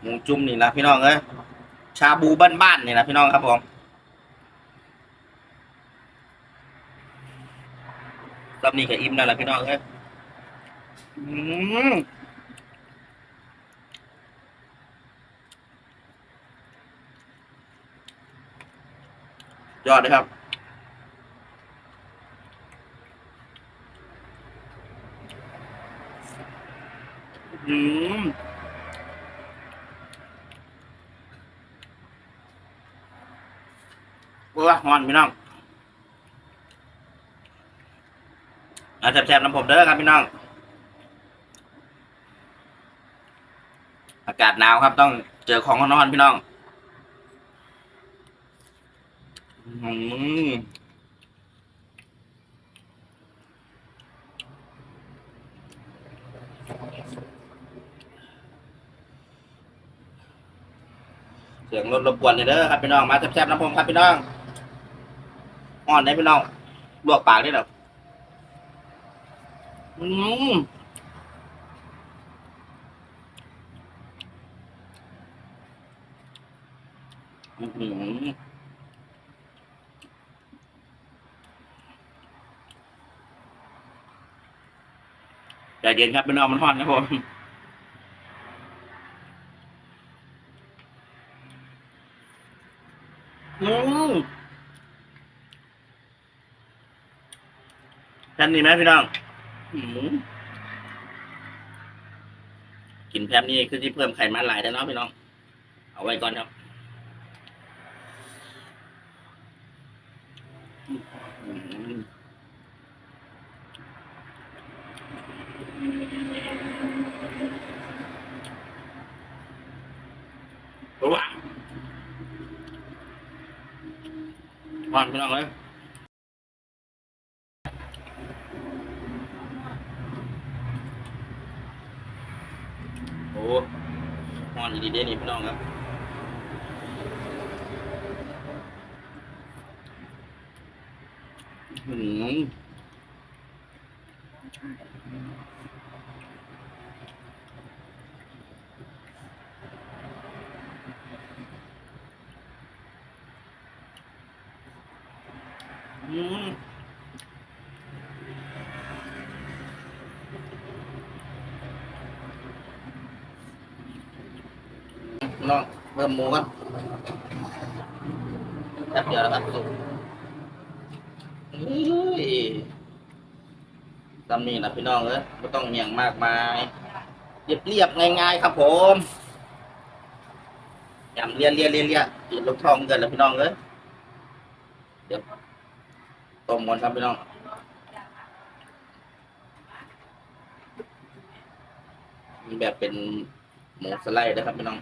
หมูจุ่มนี่นะพี่น้องเอ้ยชาบูบ้านๆนี่นะพี่น้องครับผมรอบนี้ก็อิ่มแล้วล่ะพี่น้องเอ้ยอืมยอดเลยครับอืม เบื่อฮอนพี่น้องอาแซ่บๆน้ำผมเด้อครับพี่น้อง อากาศหนาวครับต้องเจอของร้อนๆพี่น้องอืมเสียงรถรบกวนเลยเด้อครับพี่น้องมาแซ่บๆน้ำผมครับพี่น้อง อ่อนได้พี่น้องลวกปากได้หรออืมอื้อหือใจเย็นครับพี่น้องมันห้อนครับผมอืม แผ่นนี้ไหมพี่น้องอืมกินแพมนี่คือที่เพิ่มไขมันหลายแล้วเนาะพี่น้อง เอาไว้ก่อนครับว้าวหวานพี่น้องเลยโอ้หวานดีเด้นี่พี่น้องครับอืมอืม น้องเพิ่มหมูกันแป๊บเดียวแล้วครับสุกเฮ้ยตำนี้นะพี่น้องเอ้ยไม่ต้องเมียงมากมายเรียบเรียบง่ายๆครับผมยำเลียเลียเลียเลียอีลูกทองเกินแล้วพี่น้องเอ้ยเดี๋ยวต้มก่อนครับพี่น้องมีแบบเป็นหมูสไลด์นะครับพี่น้อง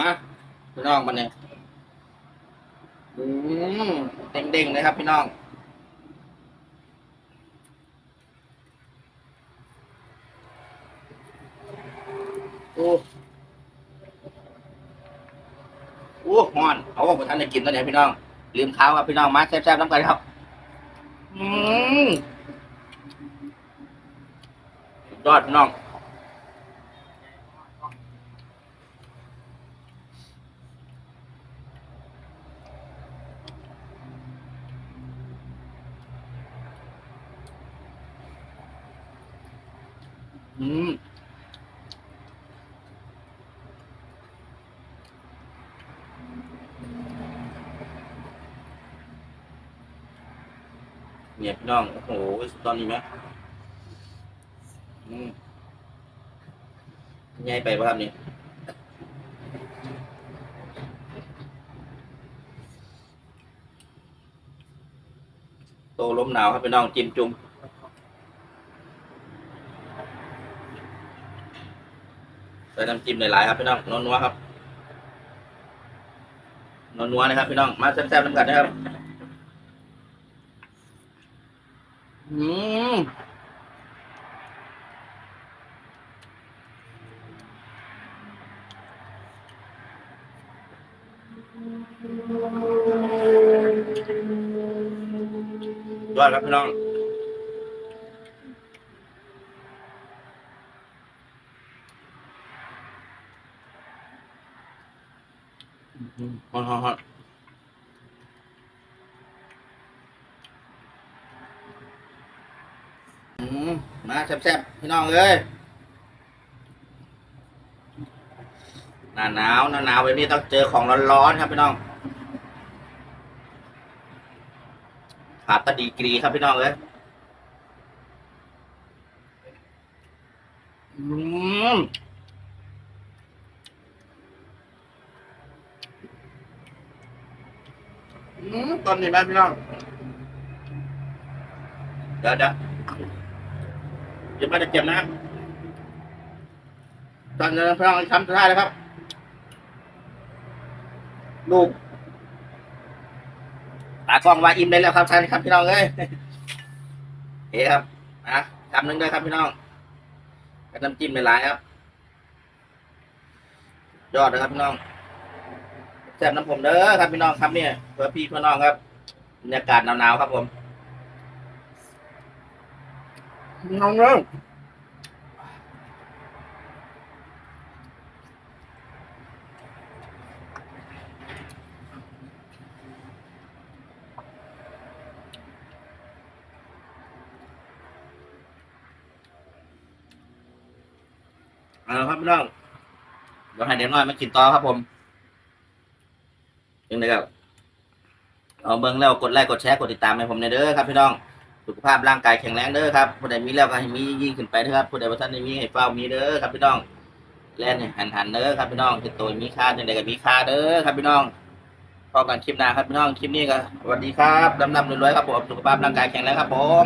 มาพี่น้องมาเนี่ยอืมเด้งๆเลยครับพี่น้องโอ้โอ้ฮอน เอาว่าผมท่านได้กินแล้วเนี่ยพี่น้อง ลืมข้าครับพี่น้องมาแซ่บๆน้ำกันครับ อืมยอดพี่น้อง อืมเนี่ยพี่น้อง โอ้โห ตอนนี้ไหมอืมใหญ่ไปป่ะครับนี่โตล้มหนาวครับพี่น้องจิ้มจุ่ม ใส่ น้ำจิ้มหลายๆครับพี่น้องนัวๆครับนัวๆนะครับพี่น้องมาแซ่บๆน้ำกันนะครับอืมยอดครับพี่น้อง ฮอนฮอนฮอนอืมมาแซ่บๆพี่น้องเอ้ยหน้าหนาวหน้าหนาวแบบนี้ต้องเจอของร้อนๆครับพี่น้องขาดตะดีกรีครับพี่น้องเอ้ยอืม อืมตอนนี้แม่พี่น้องเดี๋ยวเดี๋ยวเดี๋ยวมาจะเก็บนะตอนนี้พี่น้องทำสุดท้ายแล้วครับลูกตากล้องว่าอิ่มได้แล้วครับท่านครับพี่น้องเอ้ยเฮ้ครับนะคำหนึ่งด้วยครับพี่น้องกระน้ำจิ้มหลายๆครับ ยอดนะครับพี่น้อง แซ่บน้ำผมเด้อครับพี่น้องครับเนี่ยเพื่อพี่เพื่อน้องครับบรรยากาศหนาวๆครับผมน้องเริ่มเอาละครับพี่น้องเดี๋ยวให้เดี๋ยวน้อยมากินต่อครับผม ยังไงครับเอาเบิ้งแล้วกดไลค์กดแชร์กดติดตามให้ผมในอยเด้อครับพี่น้องสุขภาพร่างกายแข็งแรงเด้อครับผู้ใดมีแล้วก็ให้มียิ่งขึ้นไปเด้อครับผู้ใดว่าท่านได้มีให้เฝ้ามีเด้อครับพี่น้องแล่นหันหันเด้อครับพี่น้องติดตัวมีค่าจังใดก็มีค่าเด้อครับพี่น้องพอกันคลิปหน้าครับพี่น้องคลิปนี้ก็สวัสดีครับดำๆรวยๆครับผมสุขภาพร่างกายแข็งแรงครับผม